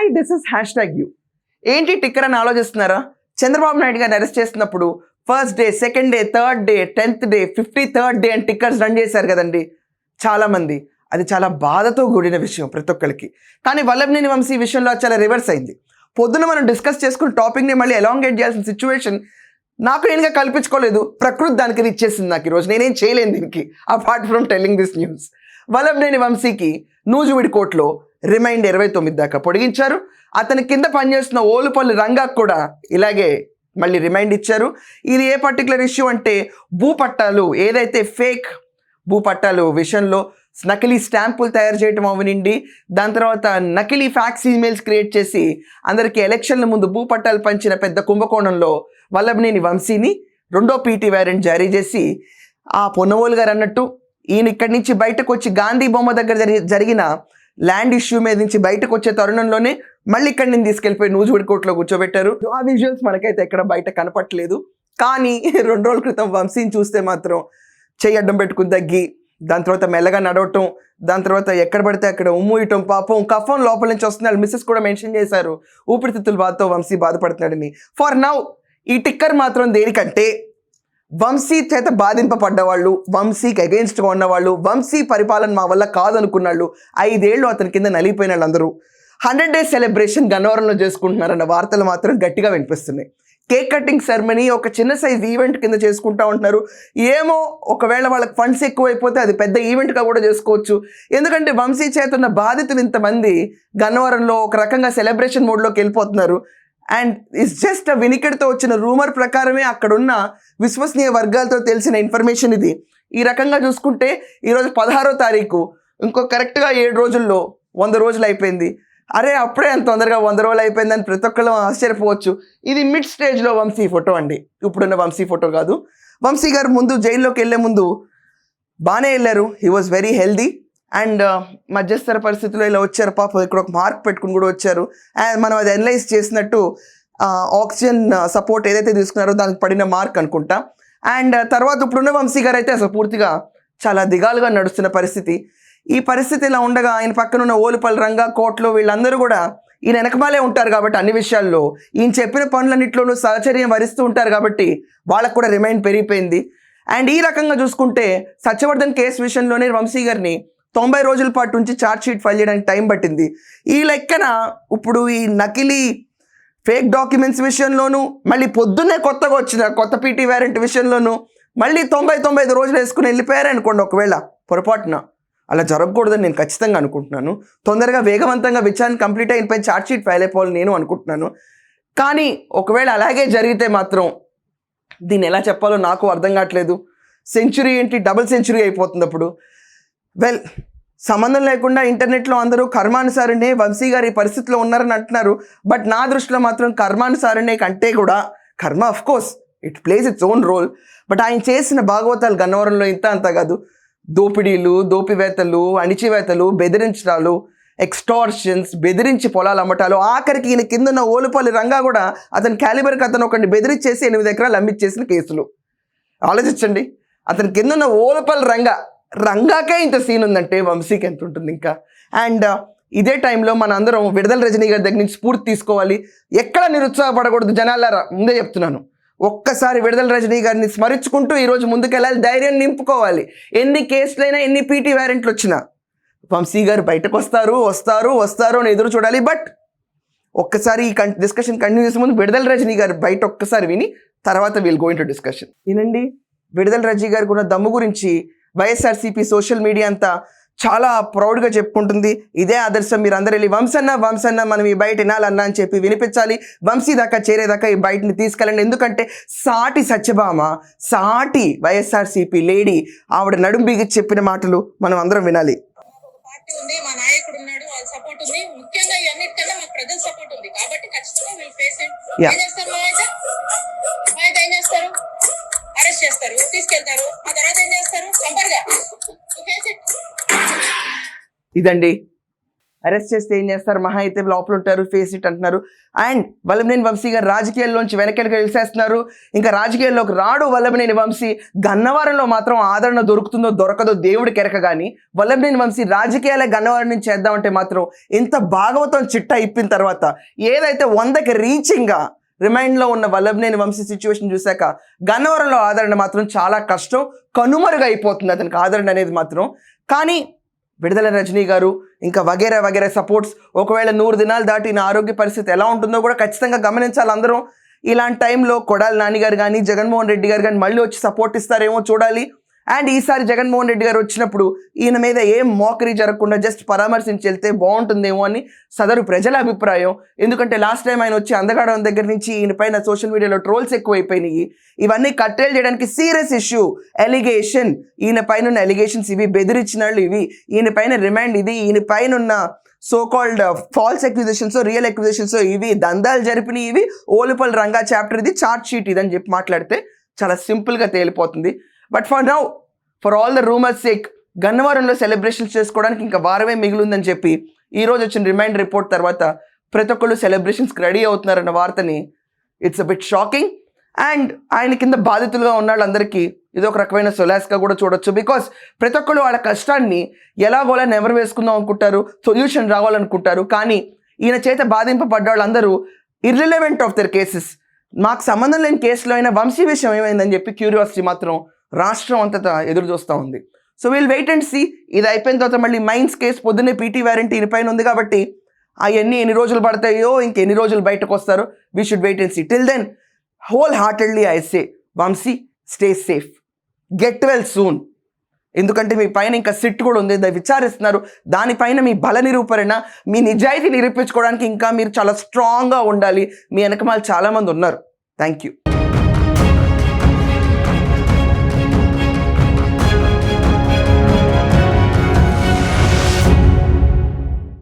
Hi this is hashtag you ఏంటి ticker అని ఆలోచిస్తున్నారా? చంద్రబాబు నాయుడు గారిని అరెస్ట్ చేసినప్పుడు first day second day third day tenth day fifty third day అని టిక్కర్స్ రన్ చేశారు కదండి. చాలామంది. అది చాలా బాధతో కూడిన విషయం ప్రతి ఒక్కరికి కానీ వల్లభనేని వంశీ విషయంలో చాలా రివర్స్ అయింది. పొద్దున మనం డిస్కస్ చేసుకున్న టాపిక్ని మళ్ళీ ఎలాంగేట్ చేయాల్సిన సిచ్యువేషన్ నాకు నేనుగా కల్పించుకోలేదు. ప్రకృతి దానికి ఇచ్చేసింది నాకు ఈరోజు. నేనేం చేయలేను దీనికి. Apart from telling this news Vallabhaneni వంశీకి నూజువిడి కోర్టులో రిమైండ్ ఇరవై తొమ్మిది దాకా పొడిగించారు. అతని కింద పనిచేస్తున్న ఓలుపల్లి రంగాకు కూడా ఇలాగే మళ్ళీ రిమైండ్ ఇచ్చారు. ఇది ఏ పర్టికులర్ ఇష్యూ అంటే భూపట్టాలు ఏదైతే ఫేక్ భూపట్టాలు విషయంలో నకిలీ స్టాంపులు తయారు చేయటం అవనండి దాని తర్వాత నకిలీ ఫ్యాక్స్ ఈమెయిల్స్ క్రియేట్ చేసి అందరికీ ఎలక్షన్ల ముందు భూపట్టాలు పంచిన పెద్ద కుంభకోణంలో వల్లభనేని వంశీని రెండో పీటీ వారెంట్ జారీ చేసి ఆ పొన్నవోలు గారు అన్నట్టు ఈయన ఇక్కడి నుంచి బయటకు వచ్చి గాంధీ బొమ్మ దగ్గర జరిగి జరిగిన ల్యాండ్ ఇష్యూ మీద నుంచి బయటకు వచ్చే తరుణంలోనే మళ్ళీ ఇక్కడి నుంచి తీసుకెళ్ళిపోయి నూజివీడి కోర్టులో కూర్చోబెట్టారు. ఆ విజువల్స్ మనకైతే ఎక్కడ బయట కనపట్లేదు కానీ రెండు రోజుల క్రితం వంశీని చూస్తే మాత్రం చెయ్యి అడ్డం పెట్టుకుని తగ్గి దాని తర్వాత మెల్లగా నడవటం దాని తర్వాత ఎక్కడ పడితే అక్కడ ఉమ్మూయటం పాపం కఫం లోపల నుంచి వస్తున్నాడు మిస్సెస్ కూడా మెన్షన్ చేశారు. ఊపిరితిత్తుల బాధతో వంశీ బాధపడుతున్నాడని. ఫర్ నౌ ఈ టిక్కర్ మాత్రం దేనికంటే వంశీ చేత బాధింపబడ్డవాళ్ళు వంశీకి అగెయిన్స్ట్గా ఉన్నవాళ్ళు వంశీ పరిపాలన మా వల్ల కాదనుకున్నాళ్ళు ఐదేళ్ళు అతని కింద నలిగిపోయిన వాళ్ళందరూ. హండ్రెడ్ డేస్ సెలబ్రేషన్ గన్నవరంలో చేసుకుంటున్నారన్న వార్తలు మాత్రం గట్టిగా వినిపిస్తున్నాయి. కేక్ కటింగ్ సెరమనీ ఒక చిన్న సైజ్ ఈవెంట్ కింద చేసుకుంటా ఉంటున్నారు. ఏమో ఒకవేళ వాళ్ళకి ఫండ్స్ ఎక్కువైపోతే అది పెద్ద ఈవెంట్గా కూడా చేసుకోవచ్చు. ఎందుకంటే వంశీ చేత ఉన్న బాధితులు ఇంతమంది గన్నవరంలో ఒక రకంగా సెలబ్రేషన్ మోడ్లోకి వెళ్ళిపోతున్నారు. అండ్ ఇట్స్ జస్ట్ వినికిడితో వచ్చిన రూమర్ ప్రకారమే అక్కడున్న విశ్వసనీయ వర్గాలతో తెలిసిన ఇన్ఫర్మేషన్ ఇది. ఈ రకంగా చూసుకుంటే ఈరోజు పదహారో తారీఖు. ఇంకో కరెక్ట్గా ఏడు రోజుల్లో వంద రోజులు అయిపోయింది. అరే అప్పుడే అంత తొందరగా వంద రోజులు అయిపోయిందని ప్రతి ఒక్కళ్ళు ఆశ్చర్యపోవచ్చు. ఇది మిడ్ స్టేజ్లో వంశీ ఫోటో అండి. ఇప్పుడున్న వంశీ ఫోటో కాదు. వంశీ గారు ముందు జైల్లోకి వెళ్ళే ముందు బాగానే వెళ్ళారు. He was very healthy and uh, మధ్యస్థర పరిస్థితుల్లో ఇలా వచ్చారు. పాప ఇక్కడ ఒక మార్క్ పెట్టుకుని కూడా వచ్చారు. అండ్ మనం అది అనలైజ్ చేసినట్టు uh, ఆక్సిజన్ సపోర్ట్ uh, ఏదైతే తీసుకున్నారో దానికి పడిన మార్క్ అనుకుంటా. అండ్ తర్వాత ఇప్పుడున్న వంశీ గారు అయితే అసలు పూర్తిగా చాలా దిగాలుగా నడుస్తున్న పరిస్థితి. ఈ పరిస్థితి ఇలా ఉండగా ఆయన పక్కన ఉన్న ఓలుపల్లి రంగా కోట్లో వీళ్ళందరూ కూడా ఈయన వెనకమాలే ఉంటారు కాబట్టి అన్ని విషయాల్లో. ఈయన చెప్పిన పనులన్నింటిలోనూ సహచర్యం వరిస్తూ ఉంటారు కాబట్టి వాళ్ళకు కూడా రిమైండ్ పెరిగిపోయింది. అండ్ ఈ రకంగా చూసుకుంటే సత్యవర్ధన్ కేసు విషయంలోనే వంశీ గారిని తొంభై రోజుల పాటు నుంచి ఛార్జ్ షీట్ ఫైల్ చేయడానికి టైం పట్టింది. ఈ లెక్కన ఇప్పుడు ఈ నకిలీ ఫేక్ డాక్యుమెంట్స్ విషయంలోనూ మళ్ళీ పొద్దున్నే కొత్తగా వచ్చిన కొత్త పీటీ వ్యారెంట్ విషయంలోనూ మళ్ళీ తొంభై తొంభై ఐదు రోజులు వేసుకుని వెళ్ళిపోయారనుకోండి ఒకవేళ పొరపాటున. అలా జరగకూడదని నేను ఖచ్చితంగా అనుకుంటున్నాను. తొందరగా వేగవంతంగా విచారణ కంప్లీట్ అయినపై ఛార్జ్ షీట్ ఫైల్ అయిపోవాలని నేను అనుకుంటున్నాను. కానీ ఒకవేళ అలాగే జరిగితే మాత్రం దీన్ని ఎలా చెప్పాలో నాకు అర్థం కావట్లేదు. సెంచురీ ఏంటి? డబుల్ సెంచురీ అయిపోతుంది అప్పుడు. వెల్ సంబంధం లేకుండా ఇంటర్నెట్లో అందరూ కర్మానుసారనే వంశీ గారి పరిస్థితిలో ఉన్నారని అంటున్నారు. బట్ నా దృష్టిలో మాత్రం కర్మానుసారనే కంటే కూడా karma of course it plays its own role but ఆయన చేసిన భాగవతాలు గన్నవరంలో ఇంత అంత కాదు. దోపిడీలు దోపివేతలు అణిచివేతలు బెదిరించడాలు ఎక్స్టార్షన్స్ బెదిరించి పొలాలు అమ్మటాలు ఆఖరికి ఈయన కిందన్న ఓలుపల్లి రంగా కూడా అతని క్యాలిబర్కి అతను ఒకటి బెదిరించేసి ఎనిమిది ఎకరాలు అమ్మిచ్చేసిన కేసులు. ఆలోచించండి. అతని కింద ఉన్న ఓలుపల్లి రంగా రంగాకే ఇంత సీన్ ఉందంటే వంశీకి ఎంత ఉంటుంది ఇంకా అండ్ uh, ఇదే టైంలో మన అందరం విడుదల రజనీ గారి దగ్గర నుంచి స్ఫూర్తి తీసుకోవాలి. ఎక్కడ నిరుత్సాహపడకూడదు జనాలారా ముందే చెప్తున్నాను. ఒక్కసారి విడుదల రజనీ గారిని స్మరించుకుంటూ ఈరోజు ముందుకెళ్ళాలి ధైర్యం నింపుకోవాలి. ఎన్ని కేసులైనా ఎన్ని పీటీ వ్యారెంట్లు వచ్చినా. వంశీ గారు బయటకు వస్తారు వస్తారు వస్తారు అని ఎదురు చూడాలి. బట్ ఒక్కసారి ఈ కన్ డిస్కషన్ కంటిన్యూ చేసే ముందు విడుదల రజనీ గారు బయట ఒక్కసారి విని తర్వాత వీల్ గోయింగ్ టు డిస్కషన్ వినండి విడుదల రజనీ గారికి ఉన్న దమ్ము గురించి వైఎస్ఆర్సీపీ సోషల్ మీడియా అంతా చాలా ప్రౌడ్గా చెప్పుకుంటుంది. ఇదే ఆదర్శం మీరు అందరు వెళ్ళి వంశన్న వంశన్న మనం ఈ బయట వినాలన్నా అని చెప్పి వినిపించాలి. వంశీ దాకా చేరేదాకా ఈ బయటని తీసుకెళ్ళండి. ఎందుకంటే సాటి సత్యభామ సాటి వైఎస్ఆర్సీపీ లేడీ ఆవిడ నడుం బిగించి చెప్పిన మాటలు మనం అందరం వినాలి. ఉంది మా నాయకుడు ఉన్నాడు వాళ్ళ సపోర్ట్ ఉంది. ముఖ్యంగా ఇవన్నిటికన్నా మాకు ప్రజల సపోర్ట్ ఉంది. కాబట్టి ఖచ్చితంగా వీళ్ళు ఫేస్ Yeah. ఏం చేస్తారు అరెస్ట్ చేస్తారు తీసుకెళ్తారు. ఆ తర్వాత ఏం చేస్తారు? కంపల్గా ఇదండి. అరెస్ట్ చేస్తే ఏం చేస్తారు? మహా అయితే లోపల ఉంటారు ఫేస్ ఇట్ అంటున్నారు. అండ్ వల్లభనేని వంశీ గారు రాజకీయాల్లోంచి వెనకెళ్ళకి వెళ్ళేస్తున్నారు ఇంకా రాజకీయాల్లోకి రాడు వల్లభనేని వంశీ. గన్నవరంలో మాత్రం ఆదరణ దొరుకుతుందో దొరకదో దేవుడి కెరక కానీ వల్లభనేని వంశీ రాజకీయాలే గన్నవరం నుంచి చేద్దామంటే మాత్రం ఇంత భాగవతం చిట్ట ఇప్పిన తర్వాత ఏదైతే వందకి రీచింగ్గా రిమైండ్లో ఉన్న వల్లభనేని వంశీ సిచ్యువేషన్ చూశాక గన్నవరంలో ఆదరణ మాత్రం చాలా కష్టం కనుమరుగా అయిపోతుంది అతనికి ఆదరణ అనేది మాత్రం. కానీ విడుదల రజనీ గారు ఇంకా వగేరా వగేరా సపోర్ట్స్ ఒకవేళ నూరు దినాలు దాటి నా ఆరోగ్య పరిస్థితి ఎలా ఉంటుందో కూడా ఖచ్చితంగా గమనించాలి అందరూ. ఇలాంటి టైంలో కొడాలి నాన్నగారు కానీ జగన్మోహన్ రెడ్డి గారు కానీ మళ్ళీ వచ్చి సపోర్ట్ ఇస్తారేమో చూడాలి. అండ్ ఈసారి జగన్మోహన్ రెడ్డి గారు వచ్చినప్పుడు ఈయన మీద ఏం మోకరీ జరగకుండా జస్ట్ పరామర్శించి వెళ్తే బాగుంటుందేమో అని సదరు ప్రజల అభిప్రాయం. ఎందుకంటే లాస్ట్ టైం ఆయన వచ్చి అందగాడం దగ్గర నుంచి ఈయన పైన సోషల్ మీడియాలో ట్రోల్స్ ఎక్కువైపోయినాయి. ఇవన్నీ కట్టేలు చేయడానికి సీరియస్ ఇష్యూ ఎలిగేషన్ ఈయన పైన ఉన్న ఎలిగేషన్స్ ఇవి బెదిరించినాళ్ళు ఇవి. ఈయన పైన రిమైండ్ ఇది ఈయన పైన ఉన్న so called false acquisitions real acquisitions ఇవి దందాలు జరిపినవి ఇవి. ఓలుపల్ రంగా చాప్టర్ ఇది చార్ట్ షీట్ ఇది అని చెప్పి మాట్లాడితే చాలా సింపుల్గా తేలిపోతుంది. But for now for all the rumours sake గన్నవరంలో సెలబ్రేషన్స్ చేసుకోవడానికి ఇంకా వారమే మిగిలిందని చెప్పి ఈ రోజు వచ్చిన రిమైండ్ రిపోర్ట్ తర్వాత ప్రతి ఒక్కళ్ళు సెలబ్రేషన్స్కి రెడీ అవుతున్నారన్న వార్తని it's a bit shocking and ఆయన కింద బాధితులుగా ఉన్న వాళ్ళందరికీ ఇది ఒక రకమైన సొలాస్గా కూడా చూడొచ్చు. బికాస్ ప్రతి ఒక్కళ్ళు వాళ్ళ కష్టాన్ని ఎలాగోలా నెవరు వేసుకుందాం అనుకుంటారు సొల్యూషన్ రావాలనుకుంటారు. కానీ ఈయన చేత బాధింపబడ్డ వాళ్ళందరూ ఇర్రిలవెంట్ ఆఫ్ దర్ కేసెస్ మాకు సంబంధం లేని కేసులో అయినా వంశీ విషయం ఏమైందని చెప్పి క్యూరియాసిటీ మాత్రం రాష్ట్రం అంతటా ఎదురు చూస్తూ ఉంది. So we'll wait and see ఇది అయిపోయిన తర్వాత మళ్ళీ మైన్స్ కేసు పొద్దున్నే పీటీ వారంటీ ఈయన పైన ఉంది కాబట్టి అవన్నీ ఎన్ని రోజులు పడతాయో ఇంకెన్ని రోజులు బయటకు వస్తారో we should wait and see till then wholeheartedly I say Vamsi stay safe get well soon ఎందుకంటే మీ పైన ఇంకా సిట్ కూడా ఉంది. విచారిస్తున్నారు. దానిపైన మీ బల నిరూపణ మీ నిజాయితీ నిరూపించుకోవడానికి ఇంకా మీరు చాలా స్ట్రాంగ్గా ఉండాలి. మీ వెనకమాల చాలామంది ఉన్నారు. Thank you